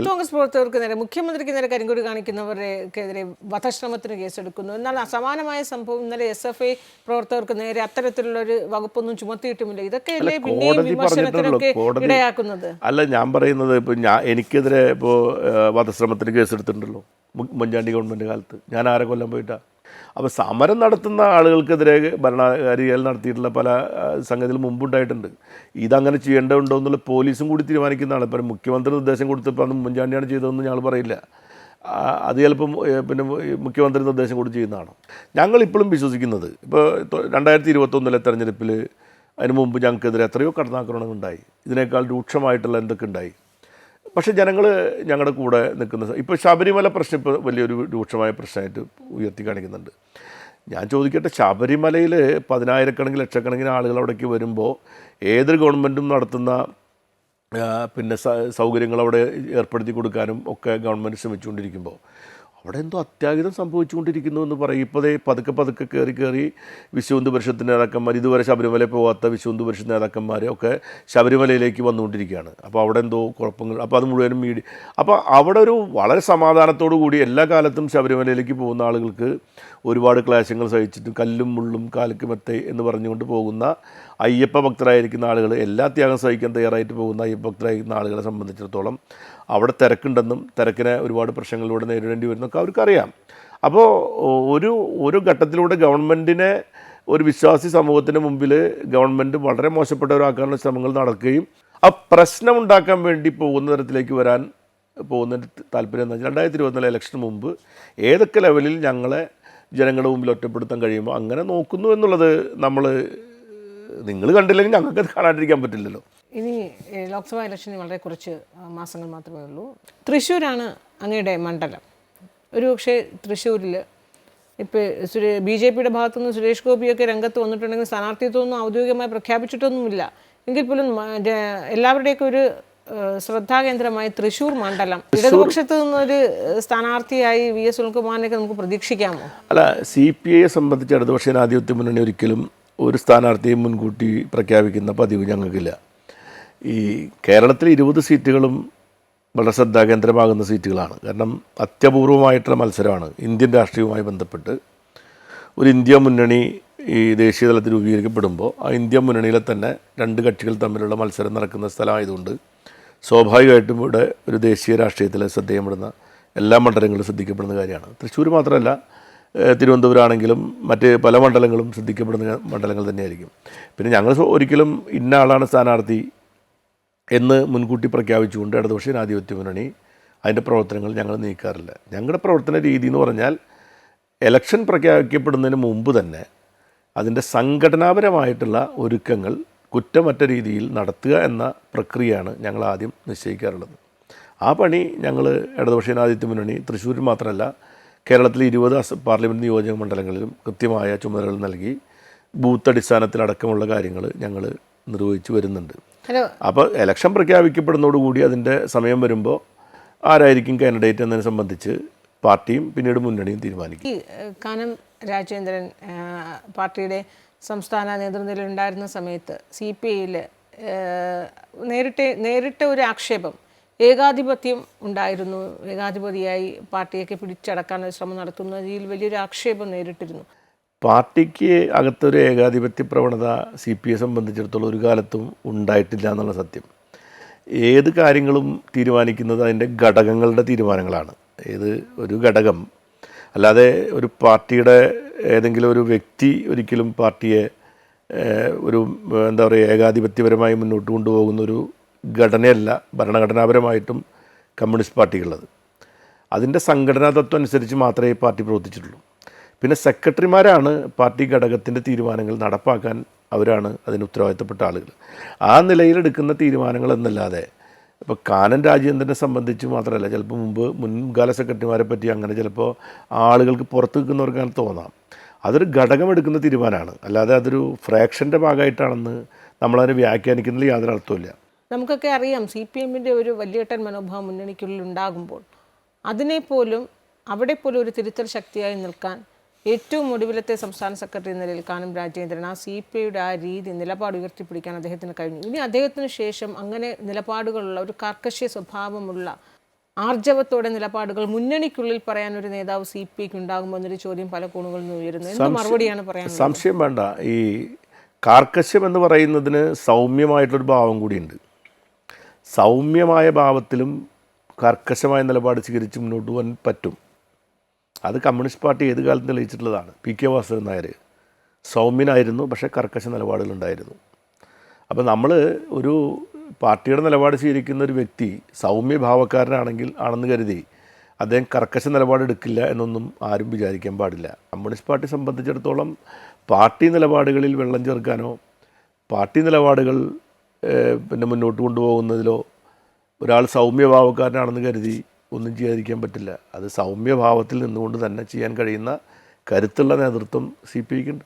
Youth Congress പ്രവർത്തകർക്ക് നേരെ മുഖ്യമന്ത്രിക്ക് നേരെ കരിങ്കൊടി കാണിക്കുന്നവർക്കെതിരെ വധശ്രമത്തിന് കേസെടുക്കുന്നു. എന്നാൽ അസമാനമായ സംഭവം ഇന്നലെ എസ് എഫ് ഐ പ്രവർത്തകർക്ക് നേരെ അത്തരത്തിലുള്ള ഒരു വകുപ്പൊന്നും ചുമത്തിയിട്ടുമില്ല ഇതൊക്കെയല്ലേ പിന്നെയും വിമർശനത്തിനൊക്കെ. ഇടയാക്കുന്നത്? അല്ല ഞാൻ പറയുന്നത് ഇപ്പോൾ ഞാൻ എനിക്കെതിരെ ഇപ്പോ വധശ്രമത്തിന് കേസെടുത്തിട്ടുണ്ടല്ലോ മുൻചാണ്ടി ഗവൺമെന്റ് കാലത്ത്. ഞാൻ ആരെ കൊല്ലം പോയിട്ടാ? അപ്പോൾ സമരം നടത്തുന്ന ആളുകൾക്കെതിരെ ഭരണകാരികൾ നടത്തിയിട്ടുള്ള പല സംഗതികൾ മുമ്പുണ്ടായിട്ടുണ്ട്. ഇതങ്ങനെ ചെയ്യേണ്ടതുണ്ടോ എന്നുള്ള പോലീസും കൂടി തീരുമാനിക്കുന്നതാണ്. ഇപ്പം മുഖ്യമന്ത്രി നിർദ്ദേശം കൊടുത്തപ്പോൾ അന്ന് ഉമ്മൻചാണ്ടിയാണ് ചെയ്തതെന്ന് ഞങ്ങൾ പറയില്ല. അത് ചിലപ്പം പിന്നെ മുഖ്യമന്ത്രി നിർദ്ദേശം കൂടി ചെയ്യുന്നതാണ്? ഞങ്ങൾ ഇപ്പോഴും വിശ്വസിക്കുന്നത്. ഇപ്പോൾ രണ്ടായിരത്തി ഇരുപത്തൊന്നിലെ തെരഞ്ഞെടുപ്പിൽ അതിന് മുമ്പ് ഞങ്ങൾക്കെതിരെ എത്രയോ കടന്നാക്രമണങ്ങൾ ഉണ്ടായി ഇതിനേക്കാൾ രൂക്ഷമായിട്ടുള്ള എന്തൊക്കെ ഉണ്ടായി പക്ഷേ ജനങ്ങൾ ഞങ്ങളുടെ കൂടെ നിൽക്കുന്ന ഇപ്പോൾ ശബരിമല പ്രശ്നം ഇപ്പോൾ വലിയൊരു രൂക്ഷമായ പ്രശ്നമായിട്ട് ഉയർത്തി കാണിക്കുന്നുണ്ട്. ഞാൻ ചോദിക്കട്ടെ ശബരിമലയിൽ പതിനായിരക്കണക്കിന് ലക്ഷക്കണക്കിന് ആളുകൾ അവിടേക്ക് വരുമ്പോൾ ഏതൊരു ഗവൺമെന്റും നടത്തുന്ന പിന്നെ സൗകര്യങ്ങൾ അവിടെ ഏർപ്പെടുത്തി കൊടുക്കാനും ഒക്കെ ഗവൺമെന്റ് ശ്രമിച്ചുകൊണ്ടിരിക്കുമ്പോൾ അവിടെ എന്തോ അത്യാഹിതം സംഭവിച്ചുകൊണ്ടിരിക്കുന്നു എന്ന് പറയും. ഇപ്പോഴേ പതുക്കെ പതുക്കെ കയറി കയറി വിശ്വഹിന്ദു പരിഷത്തിന്റെ നേതാക്കന്മാർ ഇതുവരെ ശബരിമല പോകാത്ത വിശ്വഹിന്ദു പരിഷത്ത് നേതാക്കന്മാർ ഒക്കെ ശബരിമലയിലേക്ക് വന്നുകൊണ്ടിരിക്കുകയാണ്. അപ്പോൾ അവിടെ എന്തോ കുഴപ്പങ്ങൾ അപ്പോൾ അത് മുഴുവനും മീഡിയ അപ്പോൾ അവിടെ ഒരു വളരെ സമാധാനത്തോടു കൂടി എല്ലാ കാലത്തും ശബരിമലയിലേക്ക് പോകുന്ന ആളുകൾക്ക് ഒരുപാട് ക്ലേശങ്ങൾ സഹിച്ചിട്ടും കല്ലും മുള്ളും കാലക്ക് മെത്തേ എന്ന് പറഞ്ഞുകൊണ്ട് പോകുന്ന അയ്യപ്പ ഭക്തരായിരിക്കുന്ന ആളുകൾ എല്ലാ ത്യാഗം സഹിക്കാൻ തയ്യാറായിട്ട് പോകുന്ന അയ്യപ്പ ഭക്തരായിരിക്കുന്ന ആളുകളെ സംബന്ധിച്ചിടത്തോളം അവിടെ തിരക്കുണ്ടെന്നും തിരക്കിനെ ഒരുപാട് പ്രശ്നങ്ങളിലൂടെ നേരിടേണ്ടി വരുന്നൊക്കെ അവർക്കറിയാം. അപ്പോൾ ഒരു ഒരു ഘട്ടത്തിലൂടെ ഗവൺമെന്റിനെ ഒരു വിശ്വാസി സമൂഹത്തിന് മുമ്പിൽ ഗവൺമെന്റ് വളരെ മോശപ്പെട്ടവരാക്കാനുള്ള ശ്രമങ്ങൾ നടക്കുകയും ആ പ്രശ്നം ഉണ്ടാക്കാൻ വേണ്ടി പോകുന്ന തരത്തിലേക്ക് വരാൻ പോകുന്ന താല്പര്യം എന്ന് വെച്ചാൽ രണ്ടായിരത്തി ഇരുപത്തിനാല് ഇലക്ഷന് മുമ്പ് ഏതൊക്കെ ലെവലിൽ ഞങ്ങളെ ജനങ്ങളുടെ മുമ്പിൽ ഒറ്റപ്പെടുത്താൻ കഴിയുമ്പോൾ അങ്ങനെ നോക്കുന്നു എന്നുള്ളത് നമ്മൾ നിങ്ങൾ കണ്ടില്ലെങ്കിൽ ഞങ്ങൾക്ക് കാണാണ്ടിരിക്കാൻ പറ്റില്ലല്ലോ. ഇനി ലോക്സഭാ ഇലക്ഷന് വളരെ കുറച്ച് മാസങ്ങൾ മാത്രമേ ഉള്ളൂ. തൃശ്ശൂരാണ് അങ്ങയുടെ മണ്ഡലം. ഒരു പക്ഷേ തൃശ്ശൂരിൽ ഇപ്പോൾ സുരേ ബി ജെ പിയുടെ ഭാഗത്തുനിന്ന് സുരേഷ് ഗോപിയൊക്കെ രംഗത്ത് വന്നിട്ടുണ്ടെങ്കിൽ സ്ഥാനാർത്ഥിത്വമൊന്നും ഔദ്യോഗികമായി പ്രഖ്യാപിച്ചിട്ടൊന്നുമില്ല. എങ്കിൽ പോലും എല്ലാവരുടെയൊക്കെ ഒരു ശ്രദ്ധാകേന്ദ്രമായി തൃശ്ശൂർ മണ്ഡലം. ഇടതുപക്ഷത്ത് നിന്നൊരു സ്ഥാനാർത്ഥിയായി വി എസ് സുനിൽകുമാറിനെയൊക്കെ നമുക്ക് പ്രതീക്ഷിക്കാമോ? അല്ല സി പി ഐയെ സംബന്ധിച്ച് ഇടതുപക്ഷ ജനാധിപത്യ മുന്നണി ഒരിക്കലും ഒരു സ്ഥാനാർത്ഥിയെ മുൻകൂട്ടി പ്രഖ്യാപിക്കുന്ന പതിവ് ഞങ്ങൾക്കില്ല. ഈ കേരളത്തിൽ ഇരുപത് സീറ്റുകളും വളരെ ശ്രദ്ധാകേന്ദ്രമാകുന്ന സീറ്റുകളാണ്. കാരണം അത്യപൂർവമായിട്ടുള്ള മത്സരമാണ്. ഇന്ത്യൻ രാഷ്ട്രീയവുമായി ബന്ധപ്പെട്ട് ഒരു ഇന്ത്യ മുന്നണി ഈ ദേശീയ തലത്തിൽ രൂപീകരിക്കപ്പെടുമ്പോൾ ആ ഇന്ത്യ മുന്നണിയിലെ തന്നെ രണ്ട് കക്ഷികൾ തമ്മിലുള്ള മത്സരം നടക്കുന്ന സ്ഥലമായതുകൊണ്ട് സ്വാഭാവികമായിട്ടും ഇവിടെ ഒരു ദേശീയ രാഷ്ട്രീയത്തിൽ ശ്രദ്ധയപ്പെടുന്ന എല്ലാ മണ്ഡലങ്ങളും ശ്രദ്ധിക്കപ്പെടുന്ന കാര്യമാണ്. തൃശ്ശൂർ മാത്രമല്ല ഏഹ് തിരുവനന്തപുരം ആണെങ്കിലും മറ്റ് പല മണ്ഡലങ്ങളും ശ്രദ്ധിക്കപ്പെടുന്ന മണ്ഡലങ്ങൾ തന്നെയായിരിക്കും. പിന്നെ ഞങ്ങൾ ഒരിക്കലും ഇന്ന ആളാണ് സ്ഥാനാർത്ഥി എന്ന് മുൻകൂട്ടി പ്രഖ്യാപിച്ചുകൊണ്ട് ഇടതുപക്ഷ ജനാധിപത്യ മുന്നണി അതിന്റെ പ്രവർത്തനങ്ങൾ ഞങ്ങൾ നീക്കാറില്ല. ഞങ്ങളുടെ പ്രവർത്തന രീതി എന്ന് പറഞ്ഞാൽ എലക്ഷൻ പ്രഖ്യാപിക്കപ്പെടുന്നതിന് മുമ്പ് തന്നെ അതിന്റെ സംഘടനാപരമായിട്ടുള്ള ഒരുക്കങ്ങൾ കുറ്റമറ്റ രീതിയിൽ നടത്തുക എന്ന പ്രക്രിയയാണ് ഞങ്ങൾ ആദ്യം നിശ്ചയിക്കാറുള്ളത്. ആ പണി ഞങ്ങൾ ഇടതുപക്ഷ ജനാധിപത്യ മുന്നണി തൃശ്ശൂരിൽ മാത്രമല്ല കേരളത്തിലെ ഇരുപത് അസ പാർലമെന്റ് നിയോജക മണ്ഡലങ്ങളിലും കൃത്യമായ ചുമതലകൾ നൽകി ബൂത്ത് അടിസ്ഥാനത്തിലടക്കമുള്ള കാര്യങ്ങൾ ഞങ്ങൾ നിർവഹിച്ചു വരുന്നുണ്ട്. അപ്പോൾ ഇലക്ഷൻ പ്രഖ്യാപിക്കപ്പെടുന്നതോടുകൂടി അതിന്റെ സമയം വരുമ്പോൾ ആരായിരിക്കും കാൻഡിഡേറ്റ് എന്നതിനെ സംബന്ധിച്ച് പാർട്ടിയും പിന്നീട് മുന്നണിയും തീരുമാനിക്കും. കാനം രാജേന്ദ്രൻ പാർട്ടിയുടെ സംസ്ഥാന നേതൃത്വത്തിലുണ്ടായിരുന്ന സമയത്ത് സി പി ഐയിൽ നേരിട്ട് നേരിട്ട ഒരു ആക്ഷേപം ഏകാധിപത്യം ഉണ്ടായിരുന്നു. ഏകാധിപതിയായി പാർട്ടിയൊക്കെ പിടിച്ചടക്കാൻ ശ്രമം രീതിയിൽ വലിയൊരു ആക്ഷേപം നേരിട്ടിരുന്നു. പാർട്ടിക്ക് അകത്തൊരു ഏകാധിപത്യ പ്രവണത സി പി ഐ സംബന്ധിച്ചിടത്തോളം ഒരു കാലത്തും ഉണ്ടായിട്ടില്ല എന്നുള്ള സത്യം. ഏത് കാര്യങ്ങളും തീരുമാനിക്കുന്നത് അതിന്റെ ഘടകങ്ങളുടെ തീരുമാനങ്ങളാണ്. ഏത് ഒരു ഘടകം. അല്ലാതെ ഒരു പാർട്ടിയുടെ ഏതെങ്കിലും ഒരു വ്യക്തി ഒരിക്കലും പാർട്ടിയെ ഒരു എന്താ പറയുക ഏകാധിപത്യപരമായി മുന്നോട്ട് കൊണ്ടുപോകുന്ന ഒരു ഘടനയല്ല ഭരണഘടനാപരമായിട്ടും കമ്മ്യൂണിസ്റ്റ് പാർട്ടിക്കുള്ളത്. അതിന്റെ സംഘടനാ തത്വം അനുസരിച്ച് മാത്രമേ പാർട്ടി പ്രവർത്തിച്ചിട്ടുള്ളൂ. പിന്നെ സെക്രട്ടറിമാരാണ് പാർട്ടി ഘടകത്തിന്റെ തീരുമാനങ്ങൾ നടപ്പാക്കാൻ അവരാണ് അതിന് ഉത്തരവാദിത്തപ്പെട്ട ആളുകൾ. ആ നിലയിലെടുക്കുന്ന തീരുമാനങ്ങൾ എന്നല്ലാതെ ഇപ്പോൾ കാനൻ രാജേന്ദ്രനെ സംബന്ധിച്ച് മാത്രമല്ല ചിലപ്പോൾ മുമ്പ് മുൻകാല സെക്രട്ടറിമാരെ പറ്റി അങ്ങനെ ചിലപ്പോൾ ആളുകൾക്ക് പുറത്ത് നിൽക്കുന്നവർക്ക് അങ്ങനെ തോന്നാം. അതൊരു ഘടകമെടുക്കുന്ന തീരുമാനമാണ്. അല്ലാതെ അതൊരു ഫ്രാക്ഷന്റെ ഭാഗമായിട്ടാണെന്ന് നമ്മളതിനെ വ്യാഖ്യാനിക്കുന്നതിൽ യാതൊരു അർത്ഥമില്ല നമുക്കൊക്കെ അറിയാം സി പി എമ്മിന്റെ ഒരു വലിയേട്ടൻ മനോഭാവം മുന്നണിക്കുള്ളിൽ ഉണ്ടാകുമ്പോൾ അതിനെപ്പോലും അവിടെ പോലും ഒരു തിരുത്തൽ ശക്തിയായി നിൽക്കാൻ ഏറ്റവും ഒടുവിലത്തെ സംസ്ഥാന സെക്രട്ടറി എന്ന നിലയിൽ കാനം രാജേന്ദ്രൻ. ആ സി പി ഐയുടെ ആ രീതി നിലപാട് ഉയർത്തിപ്പിടിക്കാൻ അദ്ദേഹത്തിന് കഴിഞ്ഞു. ഇനി അദ്ദേഹത്തിന് ശേഷം അങ്ങനെ നിലപാടുകളുള്ള ഒരു കർക്കശ്യ സ്വഭാവമുള്ള ആർജവത്തോടെ നിലപാടുകൾ മുന്നണിക്കുള്ളിൽ പറയാൻ ഒരു നേതാവ് സി പി ഐക്ക് ഉണ്ടാകുമോ എന്നൊരു ചോദ്യം പല കോണുകളിൽ നിന്ന് ഉയരുന്നു. എന്ത് മറുപടിയാണ് പറയാൻ സംശയം വേണ്ട. ഈ കാർക്കശ്യം എന്ന് പറയുന്നതിന് സൗമ്യമായിട്ടൊരു ഭാവം കൂടിയുണ്ട്. സൗമ്യമായ ഭാവത്തിലും കർക്കശമായ നിലപാട് സ്വീകരിച്ച് മുന്നോട്ട് പോകാൻ പറ്റും. അത് കമ്മ്യൂണിസ്റ്റ് പാർട്ടി ഏത് കാലത്തും തെളിയിച്ചിട്ടുള്ളതാണ്. പി കെ വാസുദേവൻ നായർ സൗമ്യനായിരുന്നു പക്ഷേ കർക്കശ നിലപാടുകളുണ്ടായിരുന്നു. അപ്പോൾ നമ്മൾ ഒരു പാർട്ടിയുടെ നിലപാട് സ്വീകരിക്കുന്ന ഒരു വ്യക്തി സൗമ്യ ഭാവക്കാരനാണെങ്കിൽ ആണെന്ന് കരുതി അദ്ദേഹം കർക്കശ നിലപാടെടുക്കില്ല എന്നൊന്നും ആരും വിചാരിക്കാൻ പാടില്ല. കമ്മ്യൂണിസ്റ്റ് പാർട്ടി സംബന്ധിച്ചിടത്തോളം പാർട്ടി നിലപാടുകളിൽ വെള്ളം ചേർക്കാനോ പാർട്ടി നിലപാടുകൾ പിന്നെ മുന്നോട്ട് കൊണ്ടുപോകുന്നതിലോ ഒരാൾ സൗമ്യഭാവക്കാരനാണെന്ന് കരുതി ഒന്നും ചെയ്യാതിരിക്കാൻ പറ്റില്ല. അത് സൗമ്യഭാവത്തിൽ നിന്നുകൊണ്ട് തന്നെ ചെയ്യാൻ കഴിയുന്ന കരുത്തുള്ള നേതൃത്വം സി പി ഐക്കുണ്ട്